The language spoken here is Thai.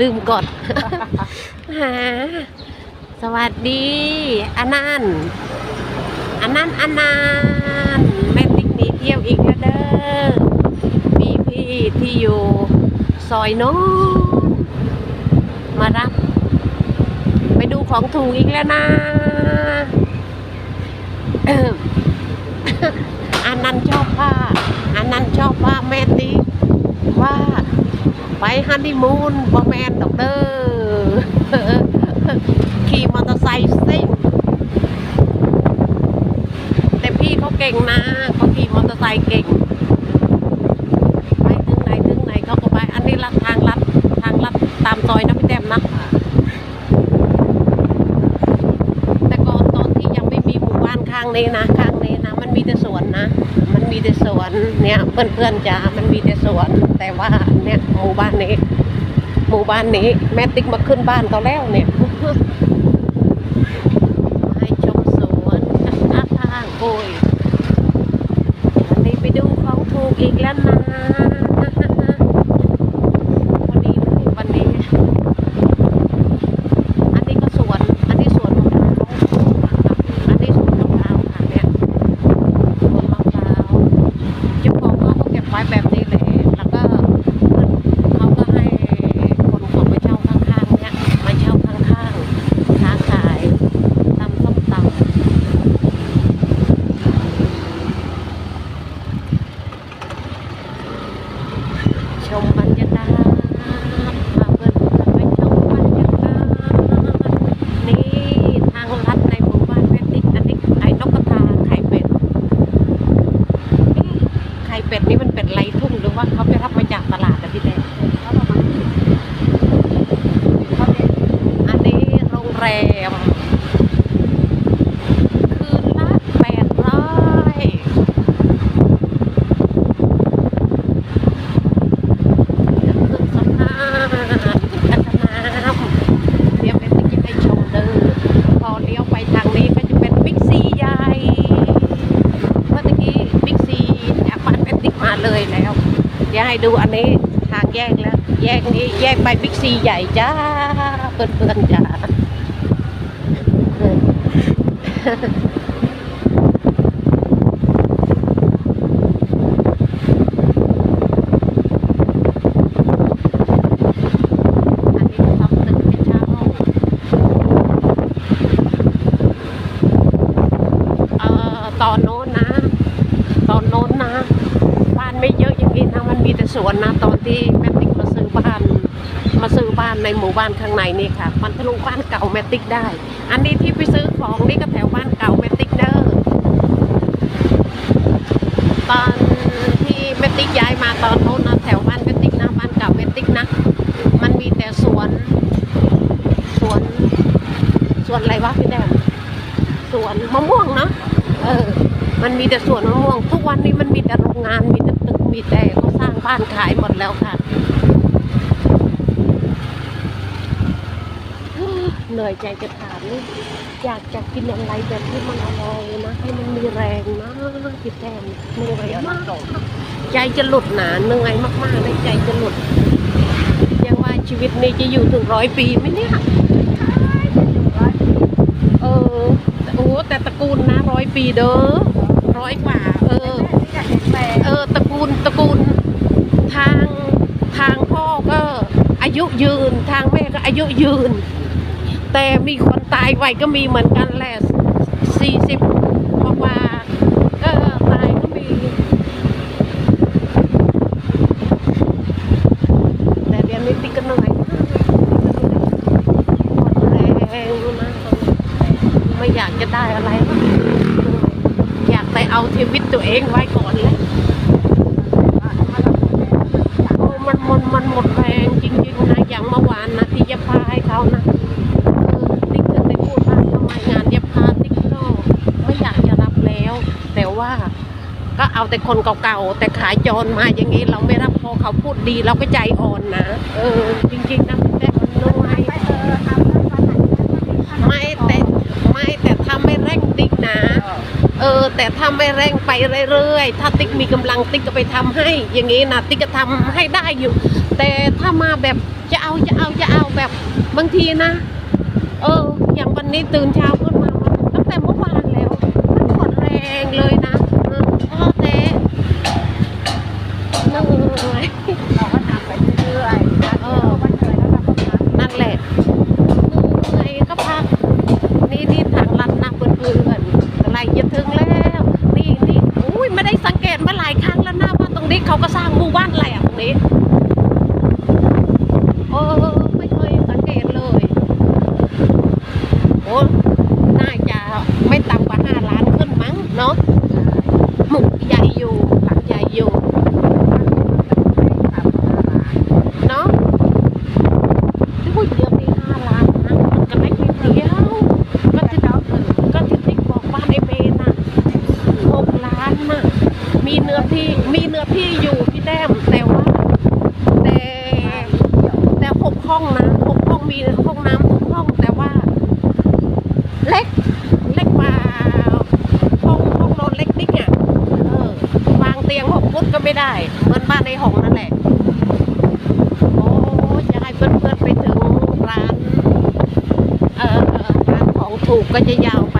ลืมกดหาสวัสดีอานันอานันอานันแม่ติ๊กหนีเที่ยวอีกแล้วเด้อมีพี่ที่อยู่ซอยโน้นมารับ ไปดูของถูกอีกแล้วนะอิ่มอานันชอบผ้าอานันต์ชอบผ้าแม่ติ๊กว่า ไป ฮันนีมูนบอแมนดอกเด้อขี่มอเตอร์ไซค์ซิ่งแต่พี่เขาเก่งนะเขาขี่มอเตอร์ไซค์เก่งไปถึงไหนถึงไหนเขาก็ไป อันนี้ลัดทางลัดทางลัดตามซอยนะพี่แต้มนะแต่ก่อนตอนที่ยังไม่มีหมู่บ้านข้างนี้นะ ข้างนี้นะ มันมีแต่สวนนะ มีแต่สวนเนี่ยเพื่อนๆจ้ามันมีแต่สวน แต่ว่าเนี่ยหมู่บ้านนี้ หมู่บ้านนี้ แม่ติ๊กมาขึ้นบ้านเขาแล้วเนี่ยให้ชมสวนอาทางโอยวันนี้ไปดูของถูกอีกแล้วนะวันนี้เลยวันนี้ อันนี้ก็สวน อันนี้สวนมะพร้าวอันนี้สวนมะพร้าวค่ะเนี่ยสวนมะพร้าวเจ้าของเขาก็เก็บไว้แบบนี้เลยแล้วก็เขาก็ให้คนของมาเช่าข้างๆเนี่ยมาเช่าข้างๆค้าขายตำส้มตำชมบรรยากาศพาเพื่อนๆไปชมบรรยากาศ นี่ทางลัดในหมู่บ้านแม่ติ๊กอันนี้ไอ้นกกระทาไข่เป็ดเอ๊ะไข่ เป็ดนี่มันเป็ดไรทุ่งหรือว่าเขาไปรับมาจากตลาดนะพี่แดงอันนี้โรงแรม คืนละแปดร้อยขึ้นสะพานพัฒนา เดี๋ยวเป็นจะให้ชมเด้อพอเลี้ยวไปทางนี้ก็จะเป็นบิ๊กซีใหญ่เมื่อตะกี้บิ๊กซีจากบ้านเป็นติ๊กมาเลยแล้ว เดี๋ยวให้ดูอันนี้ทางแยกแล้ว แยกนี้แยกไปบิ๊กซีใหญ่จ้าเพื่อนๆจ้าเอออันนี้ทำตึกให้เช่าตอนโน้นนะ ตอนโน้นนะ มันมีแต่สวนนะตอนที่แมตติกมาซื้อบ้าน มาซื้อบ้านในหมู่บ้านข้างในนี่ค่ะ มันทะลุบ้านเก่าแมตติกได้ อันนี้ที่ไปซื้อของนี่ก็แถวบ้านเก่าแมตติกเด้อตอนที่แมตติกย้ายมาตอนโน้นนะแถวบ้านแมตติกนะบ้านเก่าแมตติกนะมันมีแต่สวน สวน สวนอะไรวะพี่แดงสวนมะม่วงนะเออ มันมีแต่สวนมะม่วง ทุกวันนี้มันมีแต่โรงงานมีแต่ มีแต่เขาสร้างบ้านขายหมดแล้วค่ะเหนื่อยใจจะถามนี่อยากจะกินอะไรแบบที่มันอร่อยนะให้มันมีแรงนะพี่แทนเหนื่อยมากใจจะหลุดหนาเหนื่อยมากๆเลยใจจะหลุดยังว่าชีวิตนี้จะอยู่ถึงร้อยปีไหมเนี่ยเออโอ้แต่ตระกูลนะร้อยปีเด้อร้อยกว่า เออ เออตระกูลตระกูลทางทางพ่อก็อา ยุยืนทางแม่ก็อายุยืน แต่มีคนตายไวก็มีเหมือนกันแหละสี่สิบกว่าก็ตายก็มี แต่เดี๋ยวนี้ติกก็เหน่อยหมดแรงนะไม่อยากจะได้อะไรอกอยากไปเอาชีวิตตัวเองไว้ก่อนเลยโอ้มันมันมันหมดแรงจริงๆนะอย่างเมื่อวานนะที่จะพาให้เขานะติ๊กก็ได้พูดว่าทำไมงานเย็บผ้าติ๊กก็ไม่อยากจะรับแล้ว แต่ว่าก็เอาแต่คนเก่าๆแต่ขายจรมาอย่างนี้เราไม่รับพอเขาพูดดีเราก็ใจอ่อนนะ เออ จริงๆนะแต่มันน้อยไม่แต่ไม่แต่ถ้าไม่เร่งติ๊กนะ เออ แต่ถ้าไม่เร่งไปเรื่อยๆถ้าติ๊กมีกำลังติ๊กก็ไปทำให้ อย่างนี้นะติ๊กก็ทำให้ได้อยู่ แต่ถ้ามาแบบจะเอาจะเอาจะเอาแบบ บางทีนะ เออ อย่างวันนี้ตื่นเช้าขึ้นมาตั้งแต่เมื่อวานแล้ว มันหมดแรงเลยนะเออพ่อเต้เหนื่อยเราก็ทำไปเรื่อยๆนะเออออวันเหนื่อยแล้วเราก็พักนั่นแหละเหนื่อยก็พัก นี่นี่ทางลัดนะเพื่อนๆอะไรจะถึงแล้ว นี่นี่อุ้ยไม่ได้สังเกตมาหลายครั้งแล้วนะว่าตรงนี้เขาก็สร้างหมู่บ้านอะไรอะตรงนี้เออไม่เคยสังเกตเลย โอ้น่าจะไม่ต่ำกว่าห้าล้านขึ้นมั้งเนาะหมุกใหญ่อยู่หลังใหญ่อยู่ เนาะอุ้ยเดียวนี้ห้าล้านนะมันก็เล็กนิดเดียวก็ที่เราก็ที่ติ๊กบอกบ้านไอเบนน่ะหกล้านน่ะ มีเนื้อที่มีเนื้อที่อยู่พี่แต้มแต่ว่าแต่แต่หกห้องนะหกห้องมีห้องน้ำทุกห้องแต่ว่า เล็กเล็กกว่าห้องห้องนอนเล็กนิดอะเออวางเตียงหกฟุตก็ไม่ได้เหมือนบ้านในห้องนั่นแหละโอ้จะให้เพื่อนๆไปถึงร้านเอ่อร้านของถูกก็จะยาวไป